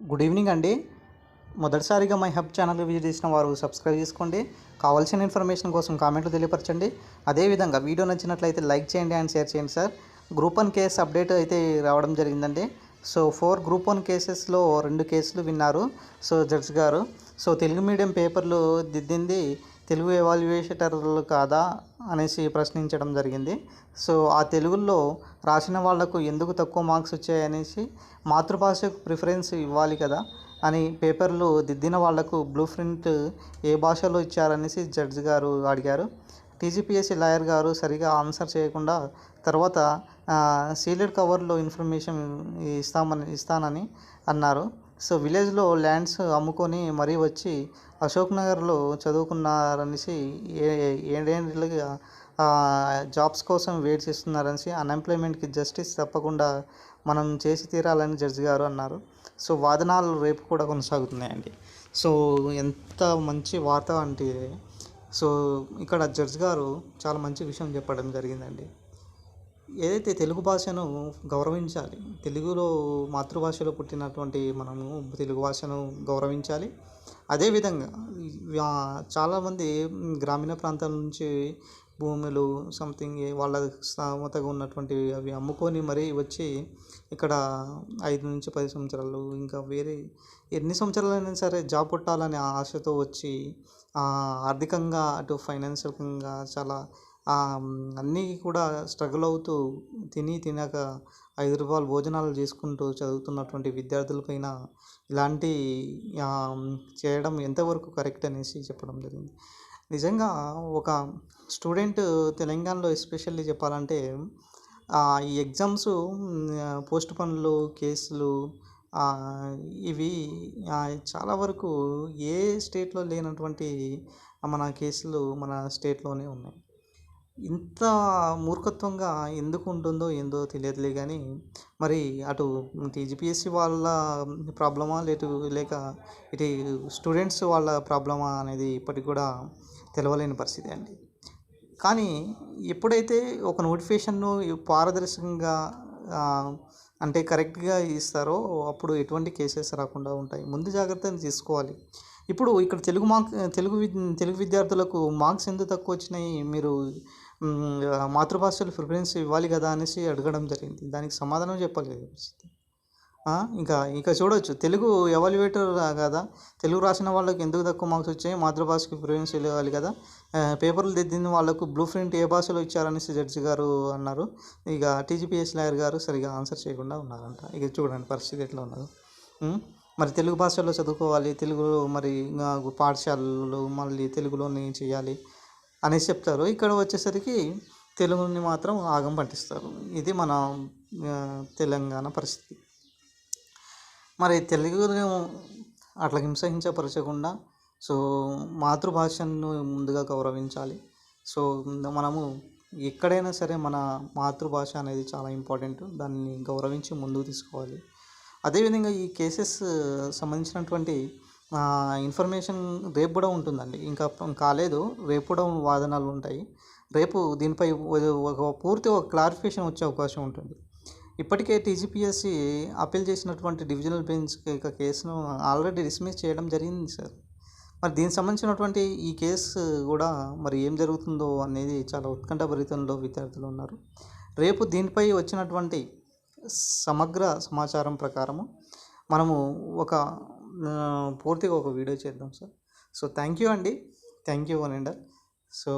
Good evening అండి. మొదటిసారిగా my hub channel visit చేసిన వారు సబ్స్క్రైబ్ చేసుకోండి. కావాల్సిన ఇన్ఫర్మేషన్ కోసం కామెంట్లు తెలియపరచండి. అదేవిధంగా వీడియో నచ్చినట్లయితే లైక్ చేయండి అండ్ షేర్ చేయండి sir. Group one case update అయితే రావడం జరిగిందండి. సో ఫోర్ గ్రూప్ వన్ కేసెస్లో రెండు కేసులు విన్నారు. సో జడ్జ్ గారు. సో తెలుగు మీడియం పేపర్లు దిద్దింది తెలుగు ఎవాల్యుయేటర్లు కాదా అనేసి ప్రశ్నించడం జరిగింది. సో ఆ తెలుగులో రాసిన వాళ్ళకు ఎందుకు తక్కువ మార్క్స్ వచ్చాయనేసి మాతృభాషకు ప్రిఫరెన్స్ ఇవ్వాలి కదా అని పేపర్లు దిద్దిన వాళ్ళకు బ్లూ ప్రింట్ ఏ భాషలో ఇచ్చారనేసి జడ్జి గారు అడిగారు. టీజీపీఎస్సీ లాయర్ గారు సరిగా ఆన్సర్ చేయకుండా తర్వాత సీలెడ్ కవర్లో ఇన్ఫర్మేషన్ ఇస్తామని ఇస్తానని అన్నారు. సో విలేజ్లో ల్యాండ్స్ అమ్ముకొని మరీ వచ్చి అశోక్ నగర్లో చదువుకున్నారనేసి ఏ ఏడేళ్ళుగా జాబ్స్ కోసం వెయిట్ చేస్తున్నారనేసి అన్ఎంప్లాయ్మెంట్కి జస్టిస్ తప్పకుండా మనం చేసి తీరాలని జడ్జి గారు అన్నారు. సో వాదనాలు రేపు కూడా కొనసాగుతున్నాయండి. సో ఎంత మంచి వార్త అంటే సో ఇక్కడ జడ్జి గారు చాలా మంచి విషయం చెప్పడం జరిగిందండి. ఏదైతే తెలుగు భాషను గౌరవించాలి తెలుగులో మాతృభాషలో పుట్టినటువంటి మనము తెలుగు భాషను గౌరవించాలి. అదేవిధంగా చాలామంది గ్రామీణ ప్రాంతాల నుంచి భూములు సంథింగ్ వాళ్ళ స్థామతగా ఉన్నటువంటి అవి అమ్ముకొని మరీ వచ్చి ఇక్కడ ఐదు నుంచి పది సంవత్సరాలు ఇంకా వేరే ఎన్ని సంవత్సరాలైనా సరే జాబ్ కొట్టాలనే ఆశతో వచ్చి ఆర్థికంగా అటు ఫైనాన్షియల్గా చాలా అన్నీ కూడా స్ట్రగుల్ అవుతూ తిని తినక ఐదు రూపాయలు భోజనాలు చేసుకుంటూ చదువుతున్నటువంటి విద్యార్థులపైన ఇలాంటి చేయడం ఎంతవరకు కరెక్ట్ అనేసి చెప్పడం జరిగింది. నిజంగా ఒక స్టూడెంట్ తెలంగాణలో ఎస్పెషల్లీ చెప్పాలంటే ఈ ఎగ్జామ్స్ పోస్ట్ పనులు కేసులు ఇవి చాలా వరకు ఏ స్టేట్లో లేనటువంటి మన కేసులు మన స్టేట్లోనే ఉన్నాయి. ఇంత మూర్ఖత్వంగా ఎందుకు ఉంటుందో ఏందో తెలియదులే కానీ మరి అటు టీజీపీఎస్సీ వాళ్ళ ప్రాబ్లమా లేటు లేక ఇటు స్టూడెంట్స్ వాళ్ళ ప్రాబ్లమా అనేది ఇప్పటికి కూడా తెలవలేని పరిస్థితి అండి. కానీ ఎప్పుడైతే ఒక నోటిఫికేషన్ను పారదర్శకంగా అంటే కరెక్ట్గా ఇస్తారో అప్పుడు ఎటువంటి కేసెస్ రాకుండా ఉంటాయి. ముందు జాగ్రత్తలు తీసుకోవాలి. ఇప్పుడు ఇక్కడ తెలుగు మార్క్ తెలుగు తెలుగు విద్యార్థులకు మార్క్స్ ఎందుకు తక్కువ వచ్చినాయి? మీరు మాతృభాషలు ప్రిఫరెన్స్ ఇవ్వాలి కదా అనేసి అడగడం జరిగింది. దానికి సమాధానం చెప్పలేదు పరిస్థితి. ఇంకా ఇంకా చూడొచ్చు. తెలుగు ఎవాల్యుయేటర్ కదా? తెలుగు రాసిన వాళ్ళకి ఎందుకు తక్కువ మార్క్స్ వచ్చాయి? మాతృభాషకి ప్రిఫరెన్స్ ఇవ్వాలి కదా? పేపర్లు దిద్దిన వాళ్ళకు బ్లూ ప్రింట్ ఏ భాషలో ఇచ్చారనేసి జడ్జి గారు అన్నారు. ఇక టీజీపీఎస్ లాయర్ గారు సరిగా ఆన్సర్ చేయకుండా ఉన్నారంట. ఇక చూడండి పరిస్థితి ఎట్లా ఉన్నదో. మరి తెలుగు భాషలో చదువుకోవాలి. తెలుగులో మరి ఇంకా పాఠశాలలు మళ్ళీ తెలుగులోనే చేయాలి. అనేసి చెప్తారు. ఇక్కడ వచ్చేసరికి తెలుగుని మాత్రం ఆగం పట్టిస్తారు. ఇది మన తెలంగాణ పరిస్థితి. మరి తెలుగుని అట్లా హింసహించపరచకుండా సో మాతృభాషను ముందుగా గౌరవించాలి. సో మనము ఎక్కడైనా సరే మన మాతృభాష అనేది చాలా ఇంపార్టెంట్. దాన్ని గౌరవించి ముందుకు తీసుకోవాలి. అదేవిధంగా ఈ కేసెస్ సంబంధించినటువంటి ఇన్ఫర్మేషన్ రేపు కూడా ఉంటుందండి. ఇంకా కాలేదు. రేపు కూడా వాదనలు ఉంటాయి. రేపు దీనిపై ఒక పూర్తి ఒక క్లారిఫికేషన్ వచ్చే అవకాశం ఉంటుంది. ఇప్పటికే టీజీపీఎస్సీ అప్పీల్ చేసినటువంటి డివిజనల్ బెంచ్ యొక్క కేసును ఆల్రెడీ డిస్మిస్ చేయడం జరిగింది సార్. మరి దీనికి సంబంధించినటువంటి ఈ కేసు కూడా మరి ఏం జరుగుతుందో అనేది చాలా ఉత్కంఠభరితంలో విద్యార్థులు ఉన్నారు. రేపు దీనిపై వచ్చినటువంటి సమగ్ర సమాచారం ప్రకారము మనము ఒక పూర్తిగా ఒక వీడియో చేద్దాం సార్. సో థ్యాంక్ యూ అండి. Thank you one and so